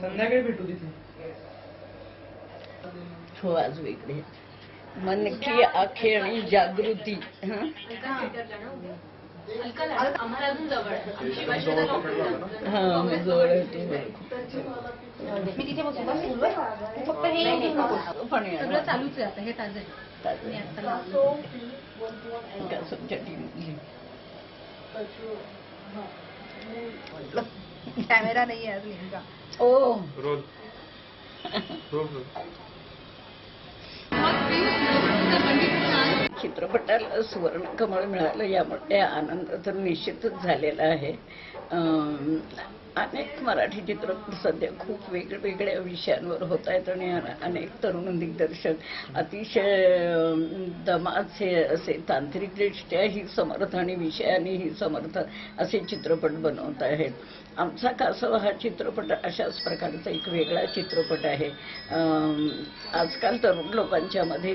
संध्याकाळी भेटू तिथे. हो आज वेगळे मन की आखी जागृती. हं? आम्हाला अजून जवळ हा जवळ मी तिथे फक्त हे. पण. सगळं चालूच आहे आता हे ताजं आहे. मी आता लावलं. कसमच्या टीममधली. कॅमेरा नाही आहे आज नेमका ओ। रोल रोल चित्रपटाला सुवर्ण कमळ मिळालं यामुळे आनंद तर निश्चितच झालेला आहे. अनेक मराठी चित्रपट सध्या खूप वेगवेगळ्या विषयांवर होत आहेत आणि अनेक तरुण दिग्दर्शक अतिशय दमाचे असे तांत्रिकदृष्ट्याही समर्थ आणि विषयानेही समर्थ असे चित्रपट बनवत आहेत. आमचा कासव हा चित्रपट अशाच प्रकारचा एक वेगळा चित्रपट आहे. आजकाल तरुण लोकांच्यामध्ये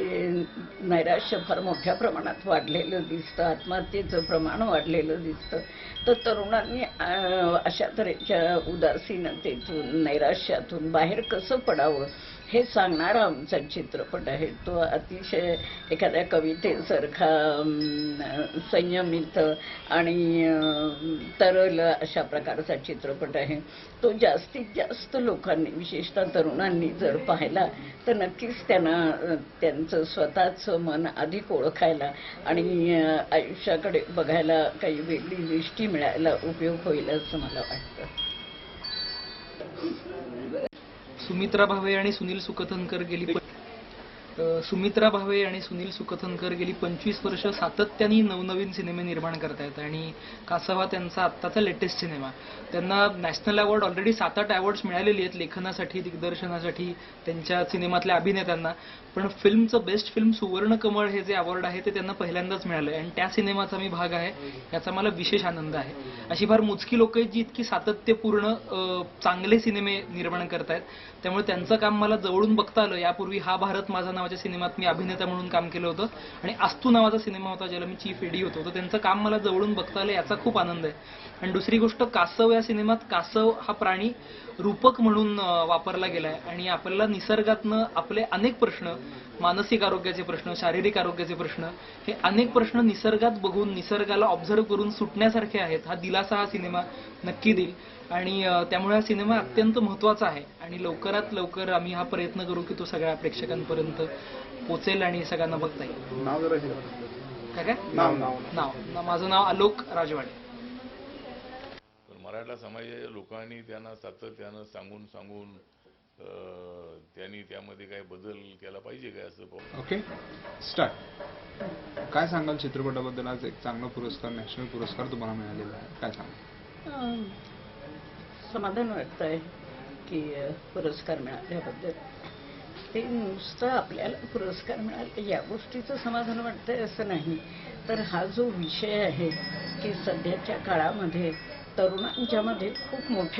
नैराश्य फार मोठ्या प्रमाणात वाढलेलं दिसतं आत्महत्येचं प्रमाण वाढलेलं दिसतं. तर तरुणांनी अशा तऱ्हेच्या उदासीनतेतून नैराश्यातून बाहेर कसं पडावं? हे सांगणारा आमचा चित्रपट आहे. तो अतिशय एखाद्या कवितेसारखा संयमित आणि तरल अशा प्रकारचा चित्रपट आहे. तो जास्तीत जास्त लोकांनी विशेषतः तरुणांनी जर पाहिला तर नक्कीच त्यांना त्यांचं स्वतःचं मन अधिक ओळखायला आणि आयुष्याकडे बघायला काही वेगळी दृष्टी मिळायला उपयोग होईल असं मला वाटतं. सुमित्रा भावे आणि सुनील सुकथनकर गेली सुमित्रा भावे आणि सुनील सुकथनकर गेली पंचवीस वर्ष सातत्याने नवनवीन सिनेमे निर्माण करतायत. आणि कासवा त्यांचा आत्ताचा लेटेस्ट सिनेमा. त्यांना नॅशनल अवॉर्ड ऑलरेडी सात आठ अवॉर्ड्स मिळालेली आहेत लेखनासाठी दिग्दर्शनासाठी त्यांच्या सिनेमातल्या अभिनेत्यांना. पण फिल्मचं बेस्ट फिल्म सुवर्ण कमळ हे जे अवॉर्ड आहे ते त्यांना पहिल्यांदाच मिळालं आणि त्या सिनेमाचा मी भाग आहे याचा मला विशेष आनंद आहे. अशी फार मोजकी लोक आहेत जी इतकी सातत्यपूर्ण चांगले सिनेमे निर्माण करतायत. त्यामुळे त्यांचं काम मला जवळून बघता आलं. यापूर्वी हा भारत माझा नाव नावाच्या सिनेमात मी अभिनेता म्हणून काम केलं होतं. आणि आस्तू नावाचा सिनेमा होता ज्याला मी चीफ एडी होतो. तर त्यांचं काम मला जवळून बघता आलं याचा खूप आनंद आहे. आणि दुसरी गोष्ट कासव या सिनेमात कासव हा प्राणी रूपक म्हणून वापरला गेलाय. आणि आपल्याला निसर्गातनं आपले अनेक प्रश्न मानसिक आरोग्याचे प्रश्न शारीरिक आरोग्याचे प्रश्न हे अनेक प्रश्न निसर्गात बघून निसर्गाला ऑब्झर्व करून सुटण्यासारखे आहेत. हा दिलासा हा सिनेमा नक्की देईल. आणि त्यामुळे हा सिनेमा अत्यंत महत्त्वाचा आहे. आणि लवकरात लवकर आम्ही हा प्रयत्न करू की तो सगळ्या प्रेक्षकांपर्यंत पोचेल आणि सगळ्यांना बघता येईल. नाव जरा काय काय? नाव नाव. माझं नाव आलोक राजवाडे. पण मराठा समाजाच्या लोकांनी त्यांना सातत्यानं सांगून सांगून त्यांनी त्यामध्ये काय बदल केला पाहिजे काय असं पाहून? ओके स्टार्ट काय सांगाल चित्रपटाबद्दल? आज एक चांगला पुरस्कार नॅशनल पुरस्कार तुम्हाला मिळालेला आहे. काय सांगाल? समाधान वाटत आहे की पुरस्कार मिळाल्याबद्दल. ते नुसतं आपल्याला पुरस्कार मिळाले या गोष्टीचं समाधान वाटतंय असं नाही. तर हा जो विषय आहे की सध्याच्या काळामध्ये तरुणांच्या मध्ये खूप मोठ्या